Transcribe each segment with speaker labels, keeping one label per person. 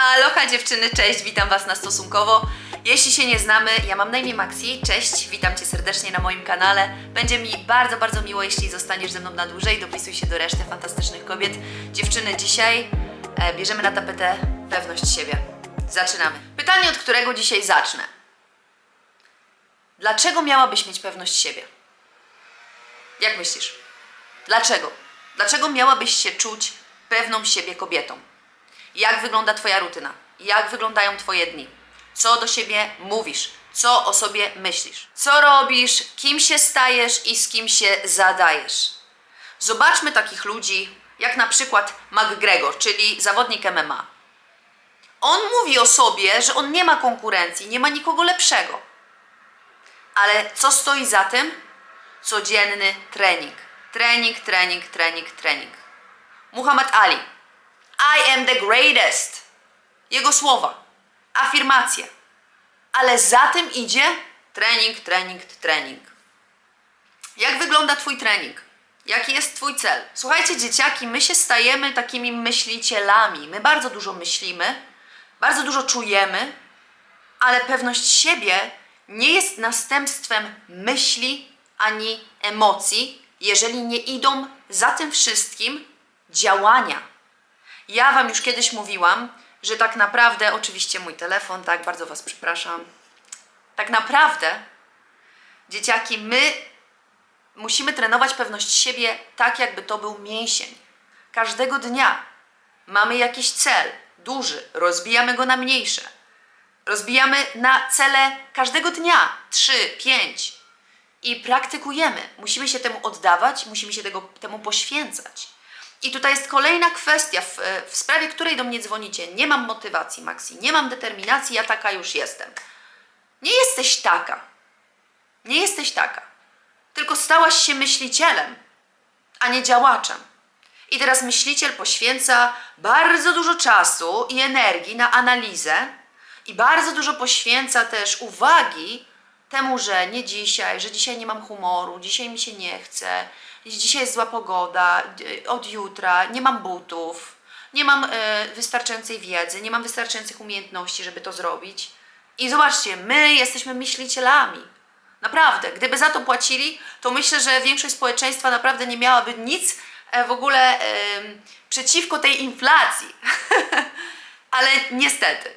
Speaker 1: Aloha dziewczyny, cześć, witam Was na stosunkowo. Jeśli się nie znamy, ja mam na imię Maxi, cześć, witam Cię serdecznie na moim kanale. Będzie mi bardzo, bardzo miło, jeśli zostaniesz ze mną na dłużej, dopisuj się do reszty fantastycznych kobiet. Dziewczyny, dzisiaj e, bierzemy na tapetę pewność siebie. Zaczynamy. Pytanie, od którego dzisiaj zacznę. Dlaczego miałabyś mieć pewność siebie? Jak myślisz? Dlaczego? Dlaczego miałabyś się czuć pewną siebie kobietą? Jak wygląda Twoja rutyna? Jak wyglądają Twoje dni? Co do siebie mówisz? Co o sobie myślisz? Co robisz? Kim się stajesz i z kim się zadajesz? Zobaczmy takich ludzi, jak na przykład McGregor, czyli zawodnik MMA. On mówi o sobie, że on nie ma konkurencji, nie ma nikogo lepszego. Ale co stoi za tym? Codzienny trening. Trening, trening, trening, trening. Muhammad Ali. I am the greatest. Jego słowa, afirmacje. Ale za tym idzie trening, trening, trening. Jak wygląda Twój trening? Jaki jest Twój cel? Słuchajcie, dzieciaki, my się stajemy takimi myślicielami. My bardzo dużo myślimy, bardzo dużo czujemy, ale pewność siebie nie jest następstwem myśli ani emocji, jeżeli nie idą za tym wszystkim działania. Ja Wam już kiedyś mówiłam, że tak naprawdę, oczywiście mój telefon, tak, bardzo Was przepraszam. Tak naprawdę, dzieciaki, my musimy trenować pewność siebie tak, jakby to był mięsień. Każdego dnia mamy jakiś cel, duży, rozbijamy go na mniejsze. Rozbijamy na cele każdego dnia, trzy, pięć. I praktykujemy. Musimy się temu oddawać, musimy się tego, temu poświęcać. I tutaj jest kolejna kwestia, w, w sprawie której do mnie dzwonicie. Nie mam motywacji, Maxi, nie mam determinacji, ja taka już jestem. Nie jesteś taka. Nie jesteś taka. Tylko stałaś się myślicielem, a nie działaczem. I teraz myśliciel poświęca bardzo dużo czasu i energii na analizę i bardzo dużo poświęca też uwagi temu, że nie dzisiaj, że dzisiaj nie mam humoru, dzisiaj mi się nie chce, dzisiaj jest zła pogoda, d- od jutra nie mam butów, nie mam e, wystarczającej wiedzy, nie mam wystarczających umiejętności, żeby to zrobić. I zobaczcie, my jesteśmy myślicielami. Naprawdę, gdyby za to płacili, to myślę, że większość społeczeństwa naprawdę nie miałaby nic e, w ogóle przeciwko tej inflacji. Ale niestety,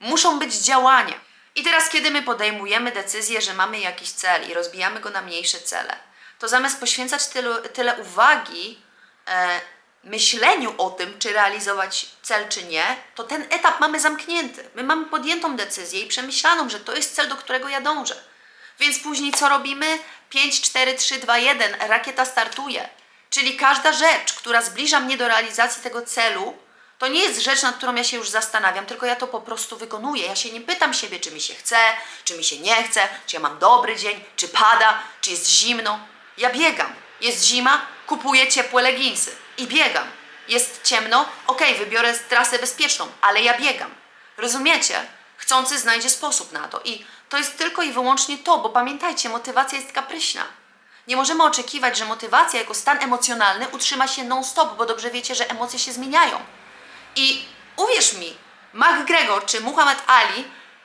Speaker 1: muszą być działania. I teraz, kiedy my podejmujemy decyzję, że mamy jakiś cel i rozbijamy go na mniejsze cele, to zamiast poświęcać tylu, tyle uwagi e, myśleniu o tym, czy realizować cel, czy nie, to ten etap mamy zamknięty. My mamy podjętą decyzję i przemyślaną, że to jest cel, do którego ja dążę. Więc później co robimy? 5, 4, 3, 2, 1, rakieta startuje. Czyli każda rzecz, która zbliża mnie do realizacji tego celu, to nie jest rzecz, nad którą ja się już zastanawiam, tylko ja to po prostu wykonuję. Ja się nie pytam siebie, czy mi się chce, czy mi się nie chce, czy ja mam dobry dzień, czy pada, czy jest zimno. Ja biegam. Jest zima, kupuję ciepłe leginsy i biegam. Jest ciemno, okej, wybiorę trasę bezpieczną, ale ja biegam. Rozumiecie? Chcący znajdzie sposób na to. I to jest tylko i wyłącznie to, bo pamiętajcie, motywacja jest kapryśna. Nie możemy oczekiwać, że motywacja jako stan emocjonalny utrzyma się non-stop, bo dobrze wiecie, że emocje się zmieniają. I uwierz mi, McGregor czy Muhammad Ali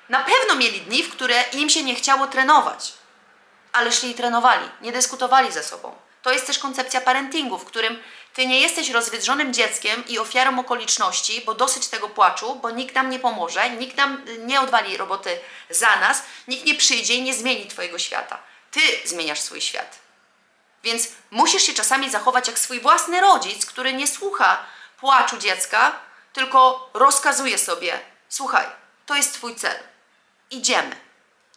Speaker 1: na pewno mieli dni, w które im się nie chciało trenować. Ale szli i trenowali, nie dyskutowali ze sobą. To jest też koncepcja parentingu, w którym ty nie jesteś rozwydrzonym dzieckiem i ofiarą okoliczności, bo dosyć tego płaczu, bo nikt nam nie pomoże, nikt nam y, nie odwali roboty za nas, nikt nie przyjdzie i nie zmieni twojego świata. Ty zmieniasz swój świat. Więc musisz się czasami zachować jak swój własny rodzic, który nie słucha płaczu dziecka, tylko rozkazuje sobie: Słuchaj, to jest Twój cel. Idziemy,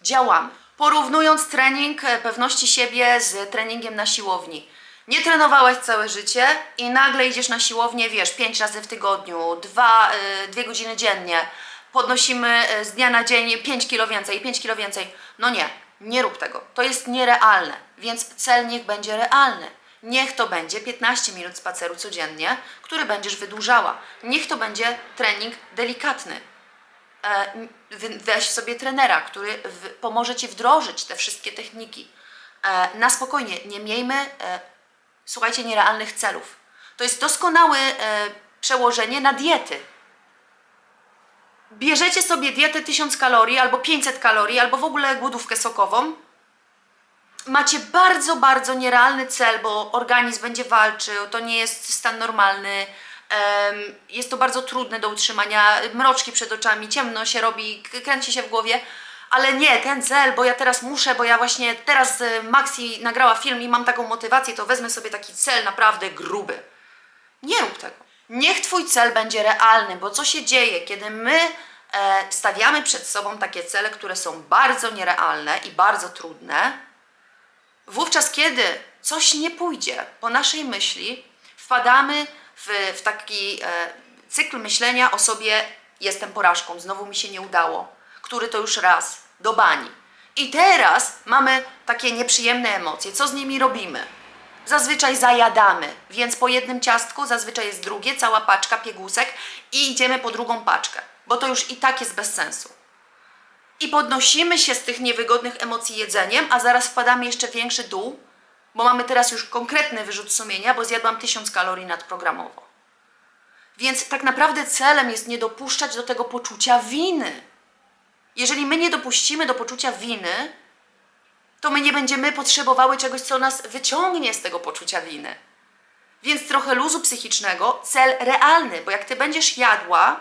Speaker 1: działamy. Porównując trening e, pewności siebie z treningiem na siłowni. Nie trenowałeś całe życie i nagle idziesz na siłownię, wiesz, pięć razy w tygodniu, dwa, y, dwie godziny dziennie, podnosimy y, z dnia na dzień 5 kilo więcej, 5 kilo więcej. No nie, nie rób tego. To jest nierealne, więc cel niech będzie realny. Niech to będzie 15 minut spaceru codziennie, który będziesz wydłużała. Niech to będzie trening delikatny. E, weź sobie trenera, który pomoże Ci wdrożyć te wszystkie techniki. E, na spokojnie, nie miejmy, e, słuchajcie, nierealnych celów. To jest doskonałe przełożenie na diety. bierzecie sobie dietę 1000 kalorii, albo 500 kalorii, albo w ogóle głodówkę sokową, macie bardzo, bardzo nierealny cel, bo organizm będzie walczył, to nie jest stan normalny, jest to bardzo trudne do utrzymania, mroczki przed oczami, ciemno się robi, kręci się w głowie, ale nie, ten cel, bo ja teraz muszę, bo ja właśnie teraz e, Maxi nagrała film i mam taką motywację, to wezmę sobie taki cel naprawdę gruby. Nie rób tego. Niech Twój cel będzie realny, bo co się dzieje, kiedy my e, stawiamy przed sobą takie cele, które są bardzo nierealne i bardzo trudne, wówczas, kiedy coś nie pójdzie po naszej myśli, wpadamy w, w taki e, cykl myślenia o sobie: jestem porażką, znowu mi się nie udało, który to już raz, do bani. I teraz mamy takie nieprzyjemne emocje. Co z nimi robimy? Zazwyczaj zajadamy, więc po jednym ciastku zazwyczaj jest drugie, cała paczka piegusek i idziemy po drugą paczkę, bo to już i tak jest bez sensu. I podnosimy się z tych niewygodnych emocji jedzeniem, a zaraz wpadamy jeszcze większy dół, bo mamy teraz już konkretny wyrzut sumienia, bo zjadłam 1000 kalorii nadprogramowo. Więc tak naprawdę celem jest nie dopuszczać do tego poczucia winy. Jeżeli my nie dopuścimy do poczucia winy, to my nie będziemy potrzebowały czegoś, co nas wyciągnie z tego poczucia winy. Więc trochę luzu psychicznego, cel realny, bo jak ty będziesz jadła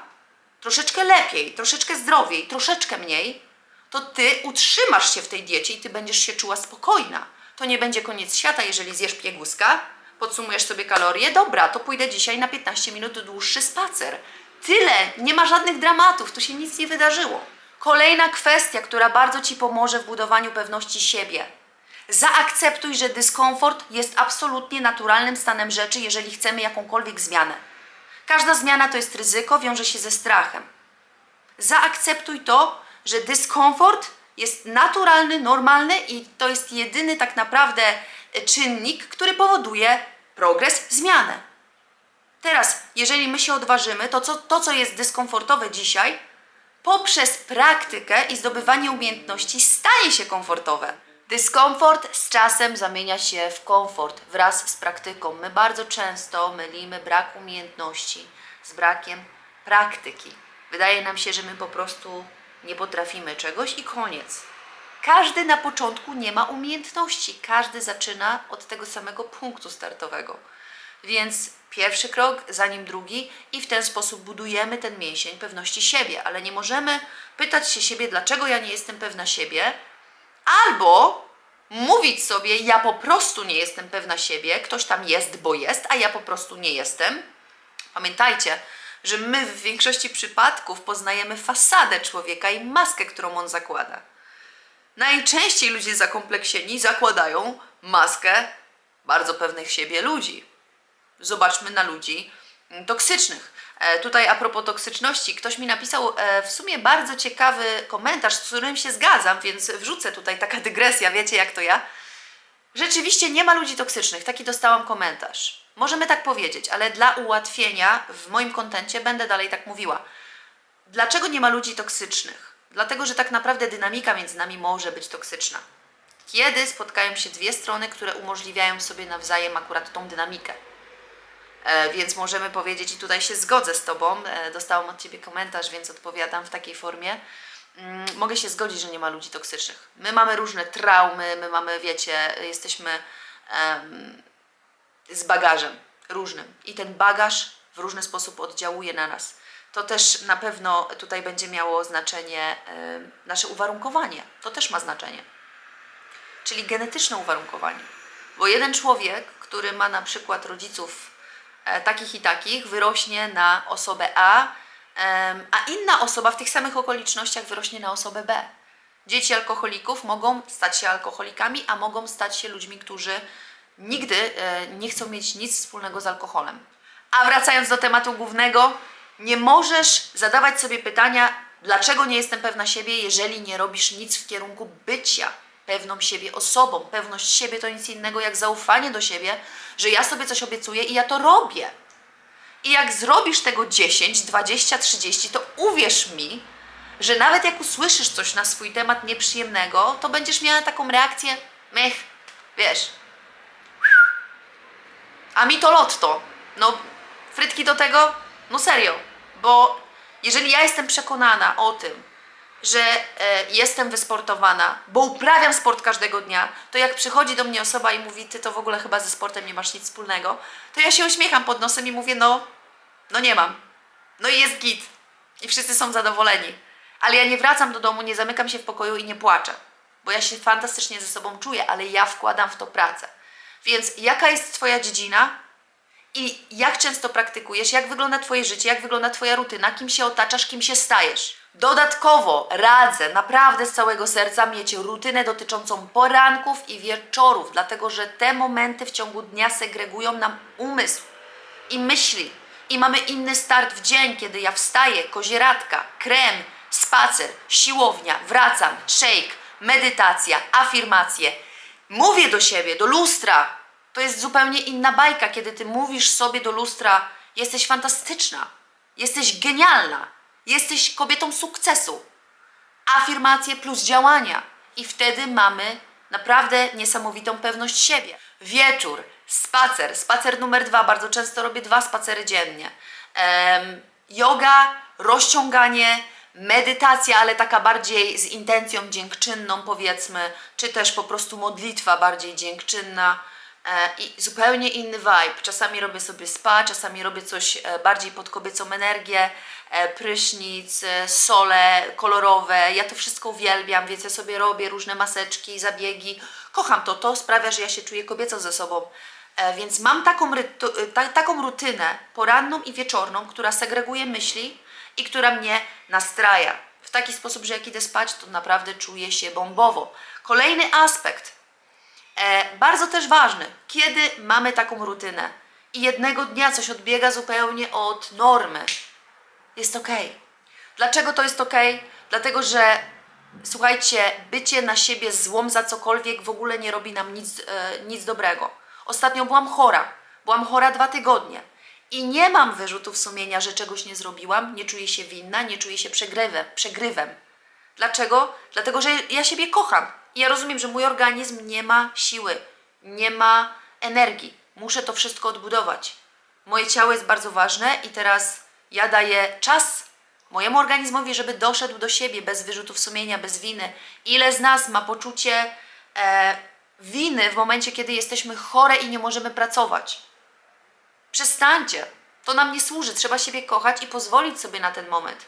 Speaker 1: troszeczkę lepiej, troszeczkę zdrowiej, troszeczkę mniej, to ty utrzymasz się w tej diecie i ty będziesz się czuła spokojna. To nie będzie koniec świata, jeżeli zjesz pieguska, podsumujesz sobie kalorie, dobra, to pójdę dzisiaj na 15 minut dłuższy spacer. Tyle, nie ma żadnych dramatów, tu się nic nie wydarzyło. Kolejna kwestia, która bardzo Ci pomoże w budowaniu pewności siebie. Zaakceptuj, że dyskomfort jest absolutnie naturalnym stanem rzeczy, jeżeli chcemy jakąkolwiek zmianę. Każda zmiana to jest ryzyko, wiąże się ze strachem. Zaakceptuj to, że dyskomfort jest naturalny, normalny i to jest jedyny tak naprawdę e, czynnik, który powoduje progres, zmianę. Teraz, jeżeli my się odważymy, to co, to, co jest dyskomfortowe dzisiaj, poprzez praktykę i zdobywanie umiejętności staje się komfortowe. Dyskomfort z czasem zamienia się w komfort wraz z praktyką. My bardzo często mylimy brak umiejętności z brakiem praktyki. Wydaje nam się, że my po prostu nie potrafimy czegoś i koniec. Każdy na początku nie ma umiejętności, każdy zaczyna od tego samego punktu startowego. Więc pierwszy krok, zanim drugi, i w ten sposób budujemy ten mięsień pewności siebie, ale nie możemy pytać się siebie, dlaczego ja nie jestem pewna siebie, albo mówić sobie, ja po prostu nie jestem pewna siebie, ktoś tam jest, bo jest, a ja po prostu nie jestem. Pamiętajcie, że my w większości przypadków poznajemy fasadę człowieka i maskę, którą on zakłada. Najczęściej ludzie zakompleksieni zakładają maskę bardzo pewnych siebie ludzi. Zobaczmy na ludzi toksycznych. E, tutaj a propos toksyczności, ktoś mi napisał e, w sumie bardzo ciekawy komentarz, z którym się zgadzam, więc wrzucę tutaj taka dygresja, wiecie jak to ja. Rzeczywiście nie ma ludzi toksycznych, taki dostałam komentarz. Możemy tak powiedzieć, ale dla ułatwienia w moim kontencie będę dalej tak mówiła. Dlaczego nie ma ludzi toksycznych? Dlatego, że tak naprawdę dynamika między nami może być toksyczna. Kiedy spotkają się dwie strony, które umożliwiają sobie nawzajem akurat tą dynamikę. E, więc możemy powiedzieć, i tutaj się zgodzę z Tobą, e, dostałam od Ciebie komentarz, więc odpowiadam w takiej formie. Mm, mogę się zgodzić, że nie ma ludzi toksycznych. My mamy różne traumy, my mamy, wiecie, jesteśmy em, z bagażem różnym i ten bagaż w różny sposób oddziałuje na nas. To też na pewno tutaj będzie miało znaczenie nasze uwarunkowanie. To też ma znaczenie. Czyli genetyczne uwarunkowanie. Bo jeden człowiek, który ma na przykład rodziców e, takich i takich, wyrośnie na osobę A, a inna osoba w tych samych okolicznościach wyrośnie na osobę B. Dzieci alkoholików mogą stać się alkoholikami, a mogą stać się ludźmi, którzy nigdy e, nie chcą mieć nic wspólnego z alkoholem. A wracając do tematu głównego, nie możesz zadawać sobie pytania, dlaczego nie jestem pewna siebie, jeżeli nie robisz nic w kierunku bycia pewną siebie osobą. Pewność siebie to nic innego jak zaufanie do siebie, że ja sobie coś obiecuję i ja to robię. I jak zrobisz tego 10, 20, 30, to uwierz mi, że nawet jak usłyszysz coś na swój temat nieprzyjemnego, to będziesz miała taką reakcję, mech, wiesz. A mi to lotto. No, frytki do tego? No serio. Bo Jeżeli ja jestem przekonana o tym, że e, jestem wysportowana, bo uprawiam sport każdego dnia, to jak przychodzi do mnie osoba i mówi, ty to w ogóle chyba ze sportem nie masz nic wspólnego, to ja się uśmiecham pod nosem i mówię, no, no nie mam. No i jest git. I wszyscy są zadowoleni. Ale ja nie wracam do domu, nie zamykam się w pokoju i nie płaczę, bo ja się fantastycznie ze sobą czuję, ale ja wkładam w to pracę. Więc jaka jest Twoja dziedzina i jak często praktykujesz, jak wygląda Twoje życie, jak wygląda Twoja rutyna, kim się otaczasz, kim się stajesz. Dodatkowo radzę naprawdę z całego serca mieć rutynę dotyczącą poranków i wieczorów, dlatego że te momenty w ciągu dnia segregują nam umysł i myśli. I mamy inny start w dzień, kiedy ja wstaję, kozieradka, krem, spacer, siłownia, wracam, shake, medytacja, afirmacje. Mówię do siebie, do lustra. To jest zupełnie inna bajka, kiedy ty mówisz sobie do lustra: Jesteś fantastyczna, jesteś genialna, jesteś kobietą sukcesu. Afirmacje plus działania. I wtedy mamy naprawdę niesamowitą pewność siebie. Wieczór, spacer, spacer numer dwa. Bardzo często robię dwa spacery dziennie. Em, yoga, rozciąganie, medytacja, ale taka bardziej z intencją dziękczynną, powiedzmy, czy też po prostu modlitwa bardziej dziękczynna. E, I zupełnie inny vibe. Czasami robię sobie spa, czasami robię coś e, bardziej pod kobiecą energię, e, prysznic, sole kolorowe. Ja to wszystko uwielbiam, więc ja sobie robię różne maseczki, zabiegi. Kocham to, to sprawia, że ja się czuję kobieco ze sobą. E, Więc mam taką, e, ta, taką rutynę poranną i wieczorną, która segreguje myśli i która mnie nastraja. W taki sposób, że jak idę spać, to naprawdę czuję się bombowo. Kolejny aspekt, E, bardzo też ważny, kiedy mamy taką rutynę i jednego dnia coś odbiega zupełnie od normy, jest ok. Dlaczego to jest ok? Dlatego, że słuchajcie, bycie na siebie złą za cokolwiek w ogóle nie robi nam nic, e, nic dobrego. Ostatnio byłam chora. Byłam chora dwa tygodnie. I nie mam wyrzutów sumienia, że czegoś nie zrobiłam, nie czuję się winna, nie czuję się przegrywem. przegrywem. Dlaczego? Dlatego, że ja siebie kocham. I ja rozumiem, że mój organizm nie ma siły, nie ma energii. Muszę to wszystko odbudować. Moje ciało jest bardzo ważne i teraz ja daję czas mojemu organizmowi, żeby doszedł do siebie bez wyrzutów sumienia, bez winy. Ile z nas ma poczucie e, winy w momencie, kiedy jesteśmy chore i nie możemy pracować? Przestańcie. To nam nie służy. Trzeba siebie kochać i pozwolić sobie na ten moment.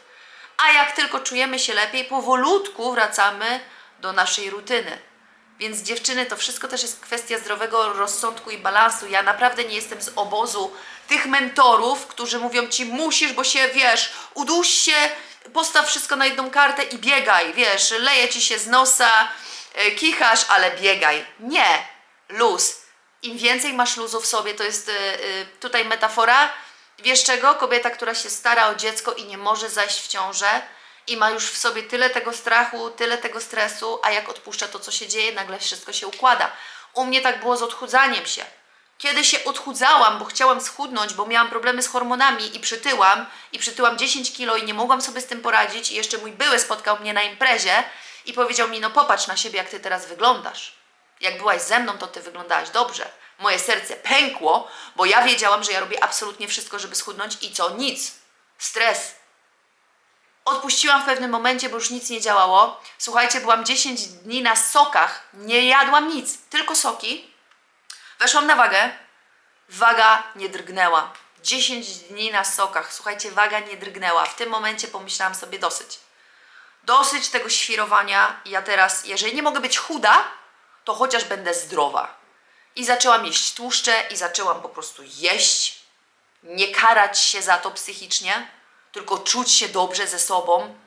Speaker 1: A jak tylko czujemy się lepiej, powolutku wracamy do naszej rutyny. Więc dziewczyny, to wszystko też jest kwestia zdrowego rozsądku i balansu. Ja naprawdę nie jestem z obozu tych mentorów, którzy mówią ci musisz, bo się wiesz, udłuż się, postaw wszystko na jedną kartę i biegaj, wiesz, leje ci się z nosa, kichasz, ale biegaj. Nie, luz. Im więcej masz luzu w sobie, to jest e, e, tutaj metafora. Wiesz czego? Kobieta, która się stara o dziecko i nie może zajść w ciążę i ma już w sobie tyle tego strachu, tyle tego stresu, a jak odpuszcza to, co się dzieje, nagle wszystko się układa. U mnie tak było z odchudzaniem się. Kiedy się odchudzałam, bo chciałam schudnąć, bo miałam problemy z hormonami i przytyłam, i przytyłam 10 kilo i nie mogłam sobie z tym poradzić i jeszcze mój były spotkał mnie na imprezie i powiedział mi, no popatrz na siebie, jak ty teraz wyglądasz. Jak byłaś ze mną, to ty wyglądałaś dobrze. Moje serce pękło, bo ja wiedziałam, że ja robię absolutnie wszystko, żeby schudnąć i co? Nic. Stres. Odpuściłam w pewnym momencie, bo już nic nie działało. Słuchajcie, byłam 10 dni na sokach, nie jadłam nic, tylko soki. Weszłam na wagę, waga nie drgnęła. 10 dni na sokach, słuchajcie, waga nie drgnęła. W tym momencie pomyślałam sobie dosyć. Dosyć tego świrowania. Ja teraz, jeżeli nie mogę być chuda, to chociaż będę zdrowa. I zaczęłam jeść tłuszcze i zaczęłam po prostu jeść, nie karać się za to psychicznie, tylko czuć się dobrze ze sobą,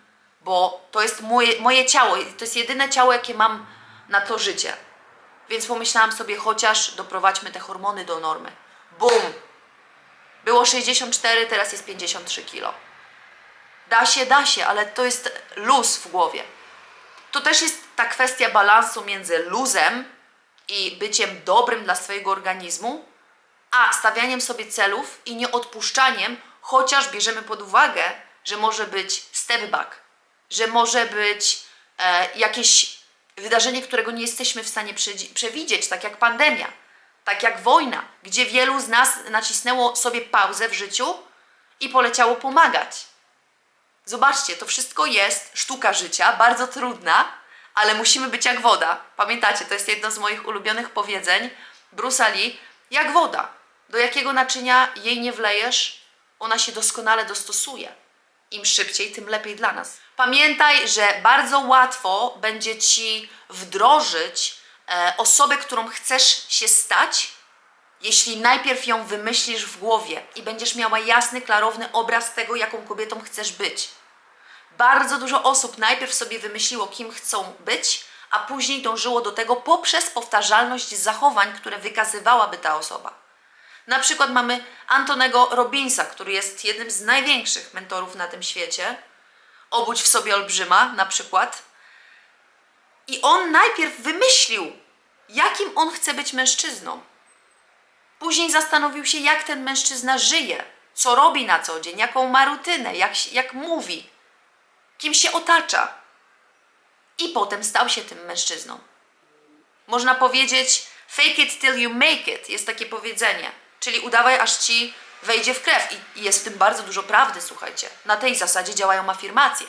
Speaker 1: bo to jest moje, moje ciało, to jest jedyne ciało, jakie mam na to życie. Więc pomyślałam sobie, chociaż doprowadźmy te hormony do normy. Bum! Było 64, teraz jest 53 kilo. Da się, da się, ale to jest luz w głowie. To też jest ta kwestia balansu między luzem i byciem dobrym dla swojego organizmu, a stawianiem sobie celów i nieodpuszczaniem, chociaż bierzemy pod uwagę, że może być step back, że może być e, jakieś wydarzenie, którego nie jesteśmy w stanie przewidzieć, tak jak pandemia, tak jak wojna, gdzie wielu z nas nacisnęło sobie pauzę w życiu i poleciało pomagać. Zobaczcie, to wszystko jest sztuka życia, bardzo trudna, ale musimy być jak woda. Pamiętacie, to jest jedno z moich ulubionych powiedzeń Bruce'a Lee, jak woda. Do jakiego naczynia jej nie wlejesz, ona się doskonale dostosuje. Im szybciej, tym lepiej dla nas. Pamiętaj, że bardzo łatwo będzie ci wdrożyć e, osobę, którą chcesz się stać, jeśli najpierw ją wymyślisz w głowie i będziesz miała jasny, klarowny obraz tego, jaką kobietą chcesz być. Bardzo dużo osób najpierw sobie wymyśliło, kim chcą być, a później dążyło do tego poprzez powtarzalność zachowań, które wykazywałaby ta osoba. Na przykład mamy Antonego Robinsa, który jest jednym z największych mentorów na tym świecie. Obudź w sobie olbrzyma, na przykład. I on najpierw wymyślił, jakim on chce być mężczyzną. Później zastanowił się, jak ten mężczyzna żyje, co robi na co dzień, jaką ma rutynę, jak, jak mówi, kim się otacza. I potem stał się tym mężczyzną. Można powiedzieć fake it till you make it, jest takie powiedzenie. Czyli udawaj, aż ci wejdzie w krew. I- jest w tym bardzo dużo prawdy, słuchajcie. Na tej zasadzie działają afirmacje.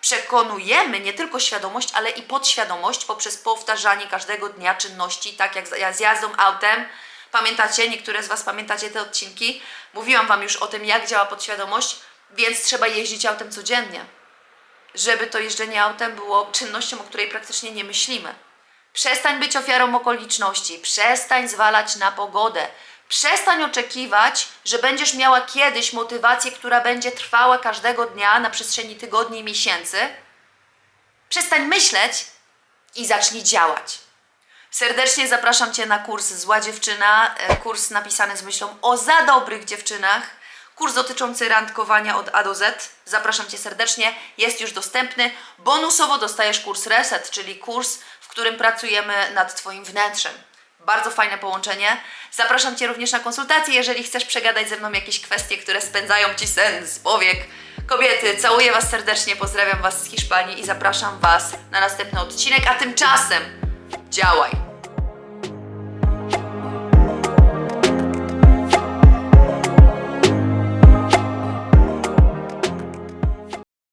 Speaker 1: Przekonujemy nie tylko świadomość, ale i podświadomość poprzez powtarzanie każdego dnia czynności, tak jak z- z jazdą autem. Pamiętacie, niektóre z Was pamiętacie te odcinki? Mówiłam Wam już o tym, jak działa podświadomość, więc trzeba jeździć autem codziennie żeby to jeżdżenie autem było czynnością, o której praktycznie nie myślimy. Przestań być ofiarą okoliczności, przestań zwalać na pogodę, przestań oczekiwać, że będziesz miała kiedyś motywację, która będzie trwała każdego dnia na przestrzeni tygodni i miesięcy. Przestań myśleć i zacznij działać. Serdecznie zapraszam Cię na kurs Zła Dziewczyna, e, kurs napisany z myślą o za dobrych dziewczynach, kurs dotyczący randkowania od A do Z. Zapraszam Cię serdecznie, jest już dostępny. Bonusowo dostajesz kurs Reset, czyli kurs, w którym pracujemy nad Twoim wnętrzem. Bardzo fajne połączenie. Zapraszam Cię również na konsultacje, jeżeli chcesz przegadać ze mną jakieś kwestie, które spędzają Ci sen z powiek. Kobiety, całuję Was serdecznie, pozdrawiam Was z Hiszpanii i zapraszam Was na następny odcinek, a tymczasem działaj!